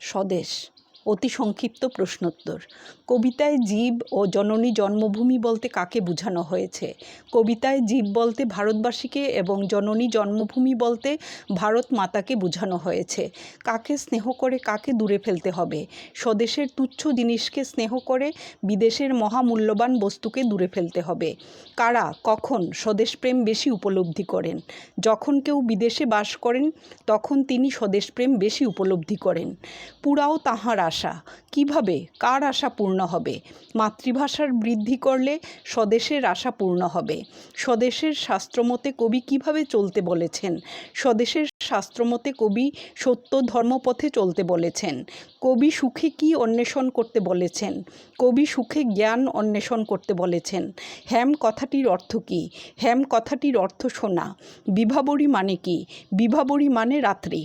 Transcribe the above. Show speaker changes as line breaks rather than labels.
স্বদেশ অতি সংক্ষিপ্ত প্রশ্নোত্তর। কবিতায় জীব ও জননী জন্মভূমি বলতে কাকে বোঝানো হয়েছে? কবিতায় জীব বলতে ভারতবাসীকে এবং জননী জন্মভূমি বলতে ভারত মাতাকে বোঝানো হয়েছে। কাকে স্নেহ করে কাকে দূরে ফেলতে হবে? স্বদেশের তুচ্ছ জিনিসকে স্নেহ করে বিদেশের মহামূল্যবান বস্তুকে দূরে ফেলতে হবে। কারা, কখন স্বদেশপ্রেম বেশি উপলব্ধি করেন? যখন কেউ বিদেশে বাস করেন, তখন তিনি স্বদেশপ্রেম বেশি উপলব্ধি করেন। পুরাও তাহার আশা? কীভাবে? কার আশা পূর্ণ হবে? মাতৃভাষার বৃদ্ধি করলে স্বদেশের আশা পূর্ণ হবে। স্বদেশের শাস্ত্রমতে কবি কীভাবে চলতে বলেছেন? স্বদেশের শাস্ত্রমতে কবি সত্য ধর্মপথে চলতে বলেছেন। কবি সুখে কি অন্বেষণ করতে বলেছেন? কবি সুখে জ্ঞান অন্বেষণ করতে বলেছেন। হ্যাম কথাটির অর্থ কী? হ্যাম কথাটির অর্থ শোনা। বিভাবরী মানে কি? বিভাবরী মানে রাত্রি।